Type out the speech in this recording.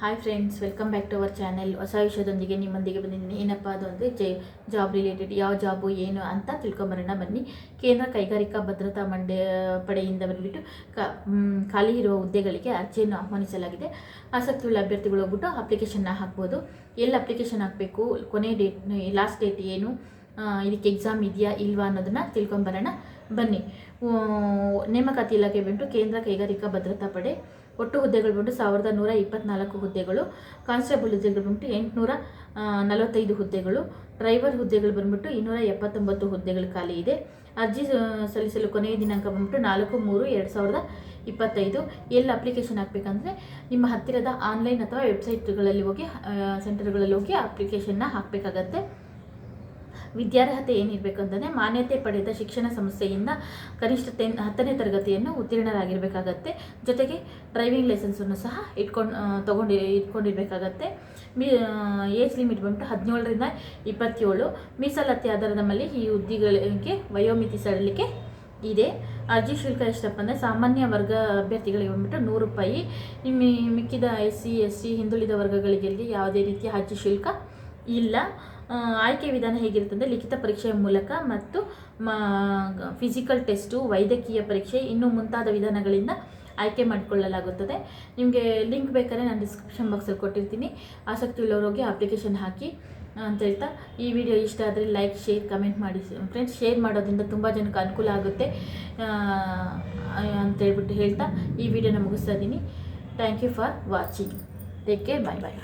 Hi friends welcome back to our channel ಹೊಸ ವಿಷಯದೊಂದಿಗೆ ನಿಮ್ಮೊಂದಿಗೆ ಬಂದಿದ್ದೀನಿ. ಏನಪ್ಪ ಅದು ಅಂದರೆ ಜೆ ಜಾಬ್ ರಿಲೇಟೆಡ್ ಯಾವ ಜಾಬು ಏನು ಅಂತ ತಿಳ್ಕೊಂಬರೋಣ ಬನ್ನಿ. ಕೇಂದ್ರ ಕೈಗಾರಿಕಾ ಭದ್ರತಾ ಮಂಡ ಪಡೆಯಿಂದ ಬಂದುಬಿಟ್ಟು ಖಾಲಿ ಇರುವ ಹುದ್ದೆಗಳಿಗೆ ಅರ್ಜಿಯನ್ನು ಆಹ್ವಾನಿಸಲಾಗಿದೆ. ಆಸಕ್ತಿಯುಳ್ಳ ಅಭ್ಯರ್ಥಿಗಳು ಹೋಗ್ಬಿಟ್ಟು ಅಪ್ಲಿಕೇಶನ್ನ ಹಾಕ್ಬೋದು. ಎಲ್ಲಿ ಅಪ್ಲಿಕೇಶನ್ ಹಾಕಬೇಕು? ಕೊನೆ ಡೇಟ್ ಲಾಸ್ಟ್ ಡೇಟ್ ಏನು? ಇದಕ್ಕೆ ಎಕ್ಸಾಮ್ ಇದೆಯಾ ಇಲ್ವಾ ಅನ್ನೋದನ್ನು ತಿಳ್ಕೊಂಬರೋಣ ಬನ್ನಿ. ನೇಮಕಾತಿ ಇಲಾಖೆ ಬಂದು ಕೇಂದ್ರ ಕೈಗಾರಿಕಾ ಭದ್ರತಾ ಪಡೆ. ಒಟ್ಟು ಹುದ್ದೆಗಳು ಬಂದು ಸಾವಿರದ ನೂರ ಇಪ್ಪತ್ನಾಲ್ಕು ಹುದ್ದೆಗಳು. ಕಾನ್ಸ್ಟೇಬಲ್ ಹುದ್ದೆಗಳು ಬಂದ್ಬಿಟ್ಟು ಎಂಟುನೂರ ನಲವತ್ತೈದು ಹುದ್ದೆಗಳು. ಡ್ರೈವರ್ ಹುದ್ದೆಗಳು ಬಂದ್ಬಿಟ್ಟು ಇನ್ನೂರ ಎಪ್ಪತ್ತೊಂಬತ್ತು ಹುದ್ದೆಗಳು ಖಾಲಿ ಇದೆ. ಅರ್ಜಿ ಸಲ್ಲಿಸಲು ಕೊನೆಯ ದಿನಾಂಕ ಬಂದ್ಬಿಟ್ಟು ನಾಲ್ಕು ಮೂರು ಎರಡು ಸಾವಿರದ ಇಪ್ಪತ್ತೈದು. ಎಲ್ಲಿ ಅಪ್ಲಿಕೇಶನ್ ಹಾಕಬೇಕಂದ್ರೆ ನಿಮ್ಮ ಹತ್ತಿರದ ಆನ್ಲೈನ್ ಅಥವಾ ವೆಬ್ಸೈಟ್ಗಳಲ್ಲಿ ಹೋಗಿ ಸೆಂಟರ್ಗಳಲ್ಲಿ ಹೋಗಿ ಅಪ್ಲಿಕೇಶನ್ನ ಹಾಕಬೇಕಾಗತ್ತೆ. ವಿದ್ಯಾರ್ಹತೆ ಏನಿರಬೇಕು ಅಂತಂದರೆ ಮಾನ್ಯತೆ ಪಡೆದ ಶಿಕ್ಷಣ ಸಂಸ್ಥೆಯಿಂದ ಕನಿಷ್ಠ ಟೆನ್ ಹತ್ತನೇ ತರಗತಿಯನ್ನು ಉತ್ತೀರ್ಣರಾಗಿರಬೇಕಾಗತ್ತೆ. ಜೊತೆಗೆ ಡ್ರೈವಿಂಗ್ ಲೈಸೆನ್ಸನ್ನು ಸಹ ಇಟ್ಕೊಂಡು ತೊಗೊಂಡು, ಇಟ್ಕೊಂಡಿರಬೇಕಾಗತ್ತೆ. ಮೀ ಏಜ್ ಲಿಮಿಟ್ ಬಂದ್ಬಿಟ್ಟು ಹದಿನೇಳರಿಂದ ಇಪ್ಪತ್ತೇಳು. ಮೀಸಲಾತಿ ಆಧಾರದ ಮೇಲೆ ಈ ಹುದ್ದೆಗಳಿಗೆ ವಯೋಮಿತಿ ಸಡಲಿಕ್ಕೆ ಇದೆ. ಅರ್ಜಿ ಶುಲ್ಕ ಎಷ್ಟಪ್ಪ ಅಂದರೆ ಸಾಮಾನ್ಯ ವರ್ಗ ಅಭ್ಯರ್ಥಿಗಳಿಗೆ ಬಂದ್ಬಿಟ್ಟು ನೂರು ರೂಪಾಯಿ. ಮಿಕ್ಕಿದ ಎಸ್ ಸಿ ಎಸ್ ಸಿ ಹಿಂದುಳಿದ ವರ್ಗಗಳಿಗೆ ಯಾವುದೇ ರೀತಿಯ ಅರ್ಜಿ ಶುಲ್ಕ ಇಲ್ಲ. ಆಯ್ಕೆ ವಿಧಾನ ಹೇಗಿರುತ್ತೆ ಅಂದರೆ ಲಿಖಿತ ಪರೀಕ್ಷೆಯ ಮೂಲಕ ಮತ್ತು ಮ ಫಿಸಿಕಲ್ ಟೆಸ್ಟು ವೈದ್ಯಕೀಯ ಪರೀಕ್ಷೆ ಇನ್ನೂ ಮುಂತಾದ ವಿಧಾನಗಳಿಂದ ಆಯ್ಕೆ ಮಾಡಿಕೊಳ್ಳಲಾಗುತ್ತದೆ. ನಿಮಗೆ ಲಿಂಕ್ ಬೇಕಾದ್ರೆ ನಾನು ಡಿಸ್ಕ್ರಿಪ್ಷನ್ ಬಾಕ್ಸಲ್ಲಿ ಕೊಟ್ಟಿರ್ತೀನಿ. ಆಸಕ್ತಿ ಉಳ್ಳವರೋಗಿ ಅಪ್ಲಿಕೇಶನ್ ಹಾಕಿ ಅಂತ ಹೇಳ್ತಾ. ಈ ವಿಡಿಯೋ ಇಷ್ಟ ಆದರೆ ಲೈಕ್ ಶೇರ್ ಕಮೆಂಟ್ ಮಾಡಿ. ಫ್ರೆಂಡ್ಸ್ ಶೇರ್ ಮಾಡೋದ್ರಿಂದ ತುಂಬ ಜನಕ್ಕೆ ಅನುಕೂಲ ಆಗುತ್ತೆ ಅಂತ ಹೇಳ್ಬಿಟ್ಟು ಹೇಳ್ತಾ. ಈ ವಿಡಿಯೋನ ಮುಗಿಸ್ತಾ ಇದ್ದೀನಿ. Thank you for watching take care bye bye